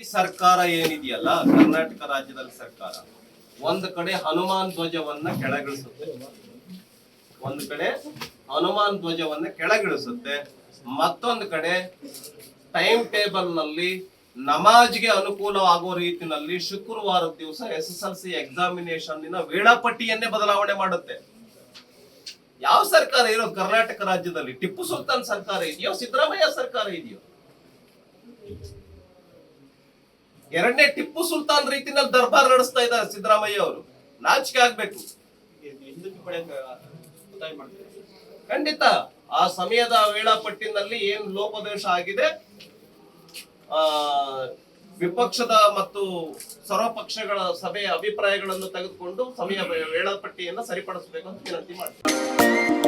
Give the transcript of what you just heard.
ಈ ಸರ್ಕಾರ ಏನಿದೆಯಲ್ಲ, ಕರ್ನಾಟಕ ರಾಜ್ಯದಲ್ಲಿ ಸರ್ಕಾರ, ಒಂದು ಕಡೆ ಹನುಮಾನ್ ಧ್ವಜವನ್ನ ಕೆಳಗಿಳಿಸುತ್ತೆ, ಒಂದು ಕಡೆ ಹನುಮಾನ್ ಧ್ವಜವನ್ನ ಕೆಳಗಿಳಿಸುತ್ತೆ, ಮತ್ತೊಂದು ಕಡೆ ಟೈಮ್ ಟೇಬಲ್ನಲ್ಲಿ ನಮಾಜ್ಗೆ ಅನುಕೂಲವಾಗುವ ರೀತಿನಲ್ಲಿ ಶುಕ್ರವಾರದ ದಿವಸ S S L C examination ವೇಳಾಪಟ್ಟಿಯನ್ನೇ ಬದಲಾವಣೆ ಮಾಡುತ್ತೆ. ಯಾವ ಸರ್ಕಾರ ಇರೋ ಕರ್ನಾಟಕ ರಾಜ್ಯದಲ್ಲಿ ಟಿಪ್ಪು ಸುಲ್ತಾನ್ ಸರ್ಕಾರ ಇದೆಯೋ, ಸಿದ್ದರಾಮಯ್ಯ ಸರ್ಕಾರ ಇದೆಯೋ? ಎರಡನೇ ಟಿಪ್ಪು ಸುಲ್ತಾನ್ ರೀತಿನಲ್ಲಿ ದರ್ಬಾರ್ ನಡೆಸ್ತಾ ಇದ್ದಾರೆ ಸಿದ್ದರಾಮಯ್ಯ ಅವರು. ನಾಚಿಕೆ ಆಗ್ಬೇಕು. ಖಂಡಿತ, ಆ ಸಮಯದ ವೇಳಾಪಟ್ಟಿನಲ್ಲಿ ಏನ್ ಲೋಪದೋಷ ಆಗಿದೆ, ಆ, ವಿಪಕ್ಷದ ಮತ್ತು ಸರ್ವಪಕ್ಷಗಳ ಸಭೆಯ ಅಭಿಪ್ರಾಯಗಳನ್ನು ತೆಗೆದುಕೊಂಡು ಸಮಯ ವೇಳಾಪಟ್ಟಿಯನ್ನು ಸರಿಪಡಿಸಬೇಕು ಅಂತ ವಿನಂತಿ ಮಾಡ್ತೀನಿ.